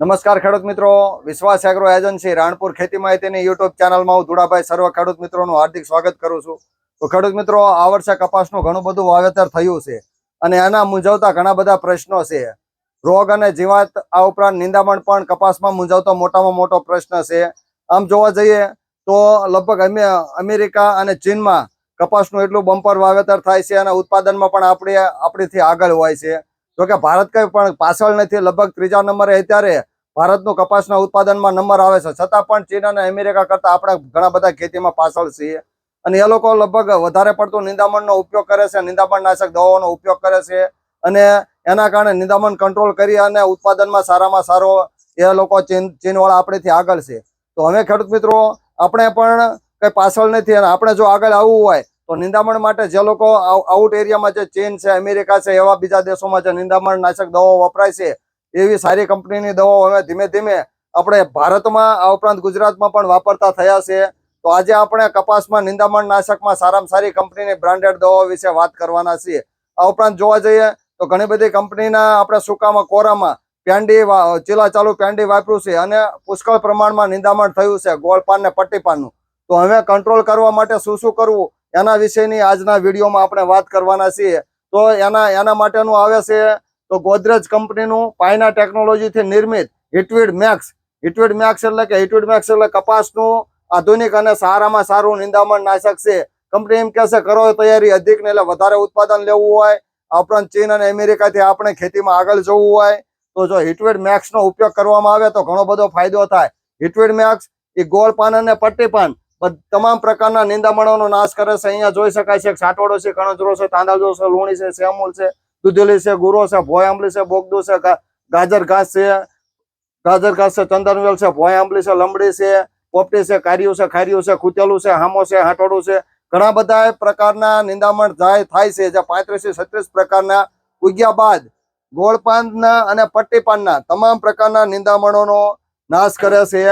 નમસ્કાર ખેડૂત મિત્રો. વિશ્વાસ એગ્રો એજન્સી રાણપુર ખેતી માહિતીની યુટ્યુબ ચેનલમાં હું ધુડાભાઈ સર્વ ખેડૂત મિત્રોનું હાર્દિક સ્વાગત કરું છું. તો ખેડૂત મિત્રો, આ વર્ષે કપાસનું ઘણું બધું વાવેતર થયું છે અને એના મૂંઝવતા ઘણા બધા પ્રશ્નો છે. રોગ અને જીવાત આ ઉપરાંત નિંદામણ પણ કપાસમાં મૂંઝવતો મોટામાં મોટો પ્રશ્ન છે. આમ જોવા જઈએ તો લગભગ અમે અમેરિકા અને ચીનમાં કપાસનું એટલું બમ્પર વાવેતર થાય છે અને ઉત્પાદનમાં પણ આપણે આપણીથી આગળ હોય છે. જોકે ભારત કંઈ પણ પાછળ નથી, લગભગ ત્રીજા નંબરે અત્યારે ભારતનું કપાસના ઉત્પાદનમાં નંબર આવે છે. છતાં પણ ચીન અને અમેરિકા કરતા આપણે ઘણા બધા ખેતીમાં પાછળ છીએ. અને એ લોકો લગભગ વધારે પડતું નિંદામણનો ઉપયોગ કરે છે. નિંદામણ નાશક દવાઓનો ઉપયોગ કરે છે. અને એના કારણે નિંદામણ કંટ્રોલ કરી અને ઉત્પાદનમાં સારામાં સારો એ લોકો ચીન, ચીનવાળા આપણેથી આગળ છે. તો હવે ખેડૂત મિત્રો, આપણે પણ કંઈ પાછળ નથી અને આપણે જો આગળ આવવું હોય, તો નિંદામણ માટે જે લોકો આઉટ એરિયામાં જે ચીન છે, અમેરિકા છે, એવા બીજા દેશોમાં જે નિંદામણ નાશક દવાઓ વપરાય છે એવી સારી કંપનીની દવાઓ હવે ધીમે ધીમે આપણે ભારતમાં, આ ઉપરાંત ગુજરાતમાં પણ વાપરતા થયા છે. તો આજે આપણે કપાસમાં, નિંદામણ નાશકમાં સારામાં સારી કંપનીની બ્રાન્ડેડ દવાઓ વિશે વાત કરવાના છીએ. આ ઉપરાંત જોવા જઈએ તો ઘણી બધી કંપનીના આપણે સુકામાં, કોરામાં પેન્ડી ચીલા ચાલુ પેન્ડી વાપર્યું છે અને પુષ્કળ પ્રમાણમાં નિંદામણ થયું છે ગોળપાન ને પટ્ટીપાનનું. તો હવે કંટ્રોલ કરવા માટે શું શું કરવું? એના વિશેની આજના વિડીયોમાં આપણે વાત કરવાના છીએ. તો એના એના માટેનું આવે છે તો ગોદરેજ કંપનીનું પાયના ટેકનોલોજીથી નિર્મિત હિટવીડ મેક્સ. હિટવીડ મેક્સ એટલે કે હિટવીડ મેક્સ એટલે કપાસનું આધુનિક અને સારામાં સારું નિંદામણ નાશક છે. કંપની એમ કહેશે કરો તૈયારી અધિક ને એટલે વધારે ઉત્પાદન લેવું હોય આ ઉપરાંત ચીન અને અમેરિકાથી આપણે ખેતીમાં આગળ જવું હોય. તો જો હિટવેડ મેક્સનો ઉપયોગ કરવામાં આવે તો ઘણો બધો ફાયદો થાય. હિટવેડ મેક્સ એ ગોળ પાન અને પટ્ટી પાન તમામ પ્રકારના નિંદામણોનો નાશ કરે છે. અહીંયા જોઈ શકાય છે સાટોડો છે, કણજરો છે તાંદાજો છે, લુણી છે સેમૂલ છે. દૂધેલી છે, ગુરો છે, ભોય આંબલી છે, બોગદો છે ગાજર ઘાસ છે, ગાજર ઘાસ છે, ચંદનવેલ છે, ભોય આંબલી છે લંબડી છે, પોપટી છે કારિયું છે ખારિયું છે કુતેલું છે, હામો છે, હાટોડું છે, ઘણા બધા પ્રકારના નિંદામણ થાય થાય છે, જે પાંત્રીસથી છત્રીસ પ્રકારના ઉગ્યા બાદ ગોળપાનના અને પટ્ટી પાનના તમામ પ્રકારના નિંદામણોનો નાશ કરે છે,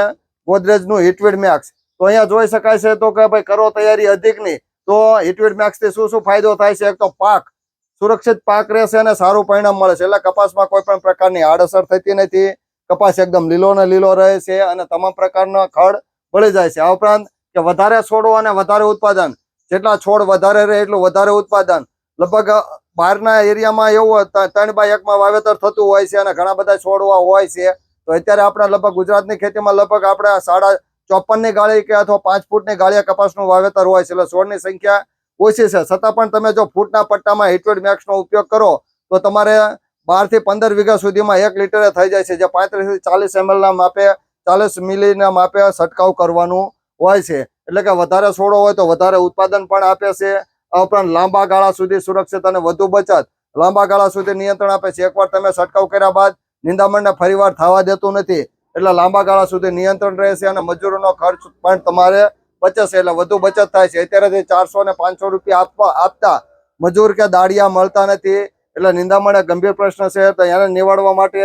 ગોદરેજનું હિટવીડ મેક્સ તો અહીંયા જોઈ શકાય છે તો કે ભાઈ કરો તૈયારી અધિકની, તો હિટવીડ મેક્સથી શું શું ફાયદો થાય છે? એક તો પાક. સુરક્ષિત પાક રહેશે અને સારું પરિણામ મળે છે. એટલે કપાસમાં કોઈ પણ પ્રકારની આડઅસર થતી નથી. કપાસ એકદમ લીલો ને લીલો રહે છે અને તમામ પ્રકારના ખડ મળી જાય છે. આ ઉપરાંત કે વધારે છોડો અને વધારે ઉત્પાદન. જેટલા છોડ વધારે રહે એટલું વધારે ઉત્પાદન. લગભગ બહારના એરિયામાં એવું ત્રણ બાય એકમાં વાવેતર થતું હોય છે અને ઘણા બધા છોડવા હોય છે. તો અત્યારે આપણે લગભગ ગુજરાતની ખેતીમાં લગભગ આપણે સાડા ચોપનની ગાળી કે અથવા પાંચ ફૂટની ગાળિયા કપાસનું વાવેતર હોય છે. એટલે છોડની સંખ્યા ઓછી છે. છતાં પણ તમે જો ફૂટના પટ્ટામાં હિટવેડ મેક્સનો ઉપયોગ કરો, તો તમારે બારથી પંદર વીઘા સુધીમાં એક લીટરે થઈ જાય છે, જે પાંત્રીસથી ચાલીસ એમએલના માપે, ચાલીસ મિલીના માપે છંટકાવ કરવાનું હોય છે. એટલે કે વધારે છોડો હોય તો વધારે ઉત્પાદન પણ આપે છે. આ ઉપરાંત લાંબા ગાળા સુધી સુરક્ષિત અને વધુ બચત. લાંબા ગાળા સુધી નિયંત્રણ આપે છે. એકવાર તમે છંટકાવ કર્યા બાદ નિંદામણને ફરીવાર થવા દેતું નથી. એટલે લાંબા ગાળા સુધી નિયંત્રણ રહેશે અને મજૂરોનો ખર્ચ પણ તમારે બચે છે એટલે વધુ બચત થાય છે. અત્યારે ચારસો ને પાંચસો રૂપિયા આપવા આપતા મજૂર કે દાડિયા મળતા નથી. એટલે નિંદામણ ગંભીર પ્રશ્ન છે. તો એને નિવાડવા માટે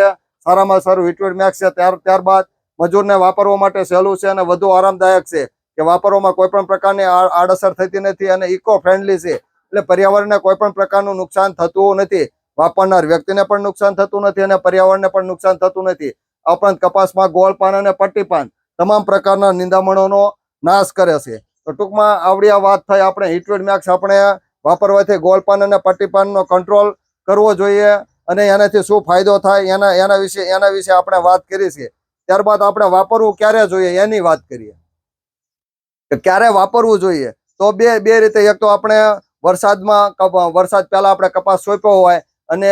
સારામાં સારું હિટવેડ મેક્સ છે. ત્યાર ત્યારબાદ મજૂરને વાપરવા માટે સહેલું છે અને વધુ આરામદાયક છે. કે વાપરવામાં કોઈ પણ પ્રકારની આડઅસર થતી નથી અને ઇકો ફ્રેન્ડલી છે. એટલે પર્યાવરણને કોઈ પણ પ્રકારનું નુકસાન થતું નથી. વાપરનાર વ્યક્તિને પણ નુકસાન થતું નથી અને પર્યાવરણને પણ નુકસાન થતું નથી. આ ઉપરાંત કપાસમાં ગોળ પાન અને પટ્ટી પાન. તમામ પ્રકારના નિંદામણોનો નાશ કરે છે. તો ટૂંકમાં આવડી વાત થઈ આપણે હિટવેડ મેક્સ આપણે વાપરવાથી ગોલપાન અને પટ્ટીપાનનો કંટ્રોલ કરવો જોઈએ અને એનાથી શું ફાયદો થાય એના એના વિશે એના વિશે આપણે વાત કરી છે. ત્યારબાદ આપણે વાપરવું ક્યારે જોઈએ એની વાત કરીએ. ક્યારે વાપરવું જોઈએ? તો બે બે રીતે. એક તો આપણે વરસાદમાં વરસાદ પહેલા આપણે કપાસ સોંપ્યો હોય અને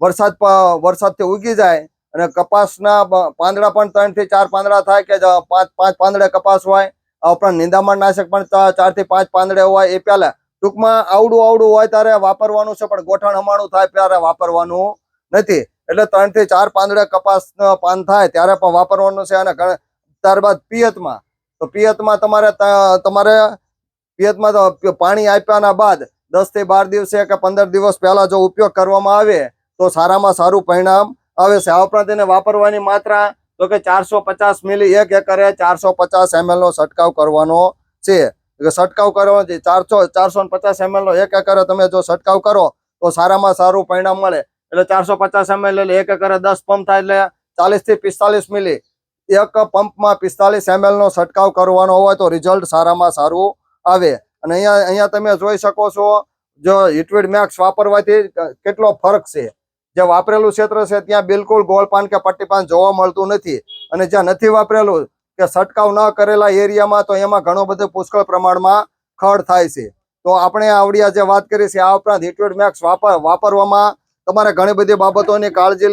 વરસાદ વરસાદથી ઉગી જાય અને કપાસના પાંદડા પણ ત્રણથી ચાર પાંદડા થાય કે પાંચ પાંચ પાંદડે કપાસ હોય આ ઉપરાંત નિંદામણ નાશક પણ ચારથી પાંચ પાંદડે હોય એ પહેલાં ટૂંકમાં આવડું આવડું હોય ત્યારે વાપરવાનું છે, પણ ગોઠણ હમાણું થાય ત્યારે વાપરવાનું નથી. એટલે ત્રણથી ચાર પાંદડે કપાસ પાન થાય ત્યારે પણ વાપરવાનું છે અને ત્યારબાદ પિયતમાં. તો પિયતમાં તમારે તમારે પિયતમાં પાણી આપ્યાના બાદ દસથી બાર દિવસે કે પંદર દિવસ પહેલા જો ઉપયોગ કરવામાં આવે, તો સારામાં સારું પરિણામ આવે છે. આ ઉપરાંત એને વાપરવાની માત્રા તો કે ચારસો પચાસ મિલી એક એકરે ચારસો પચાસ એમએલ નો છંટકાવ કરવાનો છે. છંટકાવ કરવાનો છે. ચારસો ચારસો પચાસ એમએલ નો એક એકરે તમે જો છંટકાવ કરો, તો સારામાં સારું પરિણામ મળે. એટલે ચારસો પચાસ એમએલ એટલે એક એકરે દસ પંપ થાય એટલે ચાલીસથી પિસ્તાલીસ મિલી એક પંપમાં પિસ્તાલીસ એમએલ નો છંટકાવ કરવાનો હોય તો રિઝલ્ટ સારામાં સારું આવે. અને અહીંયા અહીંયા તમે જોઈ શકો છો, જો હિટવીડ મેક્સ વાપરવાથી કેટલો ફરક છે. જે વાપરેલું ક્ષેત્ર છે, ત્યાં બિલકુલ ગોળપાન કે પટ્ટીપાન જોવા મળતું નથી. અને જ્યાં નથી વાપરેલું કે છંટકાવ ન કરેલા એરિયામાં, તો એમાં ઘણો બધો પુષ્કળ પ્રમાણમાં ખડ થાય છે. તો આપણે આવડિયા જે વાત કરી છે, આ ઉપરાંત હિટવેડ મેક્સ વાપરવામાં તમારે ઘણી બધી બાબતોની કાળજી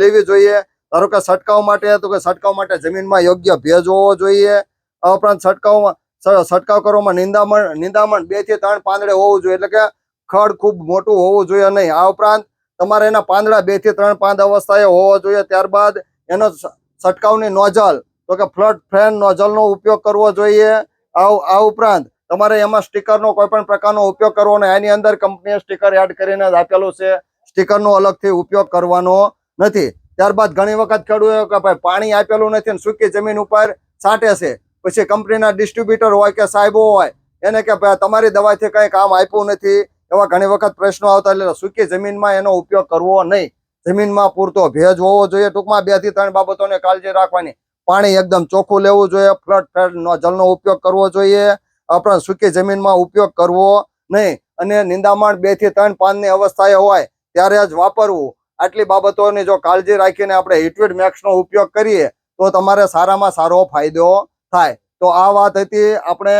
લેવી જોઈએ. ધારો કે છંટકાવ માટે, તો કે છંટકાવ માટે જમીનમાં યોગ્ય ભેજ હોવો જોઈએ. આ ઉપરાંત છંટકાવમાં છંટકાવ કરવામાં નિંદામણ નિંદામણ બેથી ત્રણ પાંદડે હોવું જોઈએ. એટલે કે ખડ ખૂબ મોટું હોવું જોઈએ નહીં. આ ઉપરાંત તમારે એના પાંદડા બેથી ત્રણ પાંદ અવસ્થાએ હોવો જોઈએ, ત્યારબાદ એનો છટકાવની નોઝલ. તો કે ફ્લડ ફ્રેન નોઝલનો ઉપયોગ કરવો જોઈએ. આ ઉપરાંત તમારે એમાં સ્ટીકરનો કોઈ પણ પ્રકારનો ઉપયોગ કરવો નહીં એની અંદર કંપનીએ સ્ટીકર એડ કરીને આપેલું છે. સ્ટીકરનો અલગથી ઉપયોગ કરવાનો નથી. ત્યારબાદ ઘણી વખત ખેડૂતો કે ભાઈ પાણી આપેલું નથી અને સૂકી જમીન ઉપર છાંટે છે. પછી કંપનીના ડિસ્ટ્રીબ્યુટર હોય કે સાહેબો હોય, એને કે ભાઈ તમારી દવાથી કંઈ કામ આપ્યું નથી. એવા ઘણી વખત પ્રશ્નો આવતા એટલે સૂકી જમીનમાં એનો ઉપયોગ કરવો નહીં. જમીનમાં પૂરતો ભેજ હોવો જોઈએ. ટૂંકમાં બેથી ત્રણ બાબતોને કાળજી રાખવાની. પાણી એકદમ ચોખ્ખું લેવું જોઈએ. ફ્લડ ફ્લડ નો જલનો ઉપયોગ કરવો જોઈએ. આપણે સૂકી જમીનમાં ઉપયોગ કરવો નહીં. અને નિંદામણ બેથી ત્રણ પાનની અવસ્થાએ હોય ત્યારે જ વાપરવું. આટલી બાબતોની જો કાળજી રાખીને આપણે હિટવીડ મેક્સનો ઉપયોગ કરીએ તો તમારે સારામાં સારો ફાયદો થાય. તો આ વાત હતી આપણે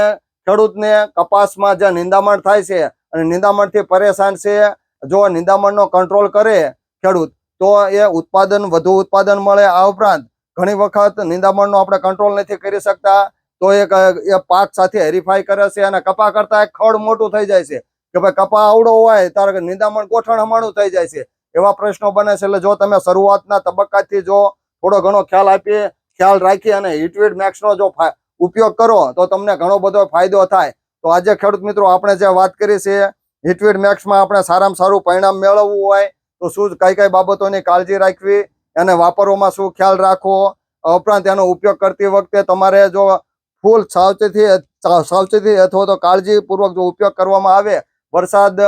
ખેડૂતને કપાસમાં જે નિંદામણ થાય છે અને નિંદામણથી પરેશાન છે. જો નિંદામણનો કંટ્રોલ કરે ખેડૂત, તો એ ઉત્પાદન, વધુ ઉત્પાદન મળે. આ ઉપરાંત ઘણી વખત નિંદામણનો આપણે કંટ્રોલ નથી કરી શકતા. તો એ પાક સાથે હરીફાઈ કરે છે અને કપા કરતા ખડ મોટું થઈ જાય છે. કે ભાઈ કપા આવડો હોય ત્યારે નિંદામણ ગોઠણ હમાણું થઈ જાય છે. એવા પ્રશ્નો બને છે. એટલે જો તમે શરૂઆતના તબક્કાથી જો થોડો ઘણો ખ્યાલ આપીએ, ખ્યાલ રાખી અને હિટવીડ મેક્સનો જો ઉપયોગ કરો, તો તમને ઘણો બધો ફાયદો થાય. તો આજે ખેડૂત મિત્રો, આપણે જે વાત કરી છે, હિટવીડ મેક્સમાં આપણે સારામાં સારું પરિણામ મેળવવું હોય, તો શું કઈ કઈ બાબતોની કાળજી રાખવી એને વાપરવામાં શું ખ્યાલ રાખવો ઉપરાંત એનો ઉપયોગ કરતી વખતે તમારે જો ફૂલ સાવચેતી સાવચેતી અથવા તો કાળજીપૂર્વક જો ઉપયોગ કરવામાં આવે, વરસાદ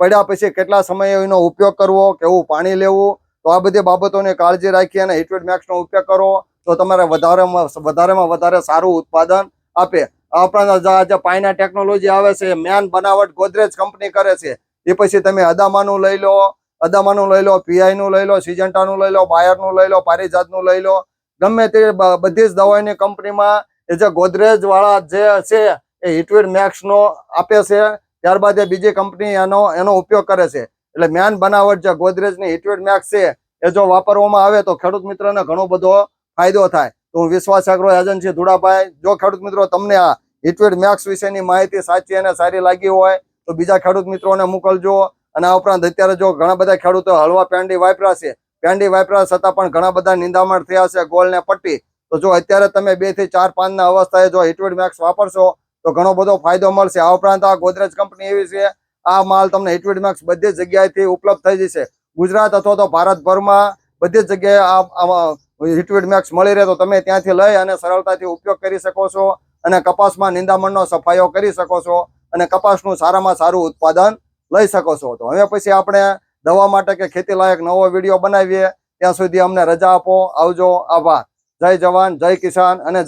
પડ્યા પછી કેટલા સમયે એનો ઉપયોગ કરવો, કેવું પાણી લેવું, તો આ બધી બાબતોની કાળજી રાખી અને હિટવીડ મેક્સનો ઉપયોગ કરો, તો તમારે વધારેમાં વધારેમાં વધારે સારું ઉત્પાદન આપે. પાયના ટેકનોલોજી આવે છે, મેન બનાવટ ગોદરેજ કંપની કરે છે. એ પછી તમે અદામાનું લઈ લો, અદામાનું લઈ લો પીઆઈ નું લઈ લો, સિજન્ટાનું લઈ લો, બાયરનું લઈ લો, પારિજાતનું લઈ લો. ગમે તે બધી જ દવાઈની કંપનીમાં એ જે ગોદરેજ વાળા જે છે, એ હિટવીડ મેક્સ નો આપે છે, ત્યારબાદ એ બીજી કંપની એનો એનો ઉપયોગ કરે છે. એટલે મેન બનાવટ જે ગોદરેજની હિટવીડ મેક્સ છે, એ જો વાપરવામાં આવે તો ખેડૂત મિત્રને ઘણો બધો ફાયદો થાય. તો હું વિશ્વાસ એગ્રો એજન્સી ધુડાભાઈ. જો ખેડૂત મિત્રો તમને આ હિટવીડ મેક્સ વિશેની માહિતી સાચી અને સારી લાગી હોય, તો બીજા ખેડૂત મિત્રોને મોકલજો. અને આ ઉપરાંત અત્યારે જો ઘણા બધા ખેડૂતો હળવા પેંડી વાપરા છે, પેંડી વાપરા છતાં પણ ઘણા બધા નિંદામણ થયા છે ગોળ ને પટ્ટી. તો જો અત્યારે તમે બેથી ચાર પાંચના અવસ્થાએ જો હિટવીડ મેક્સ વાપરશો, તો ઘણો બધો ફાયદો મળશે. આ ઉપરાંત આ ગોદરેજ કંપની એવી છે, આ માલ તમને હિટવેડ મેક્સ બધી જગ્યાએથી ઉપલબ્ધ થઈ જશે. ગુજરાત અથવા તો ભારતભરમાં બધી જગ્યાએ આ હિટવીડ મેક્સ મળી રહે તો તમે ત્યાંથી લઈ અને સરળતાથી ઉપયોગ કરી શકો છો અને કપાસમાં નિંદામણનો સફાયો કરી શકો છો અને કપાસનું સારામાં સારું ઉત્પાદન લઈ શકો છો. તો હવે પછી આપણે દવા માટે કે ખેતી લાયક નવો વીડિયો બનાવીએ. ત્યાં સુધી અમને રજા આપો. આવજો. આભાર. જય જવાન, જય કિસાન અને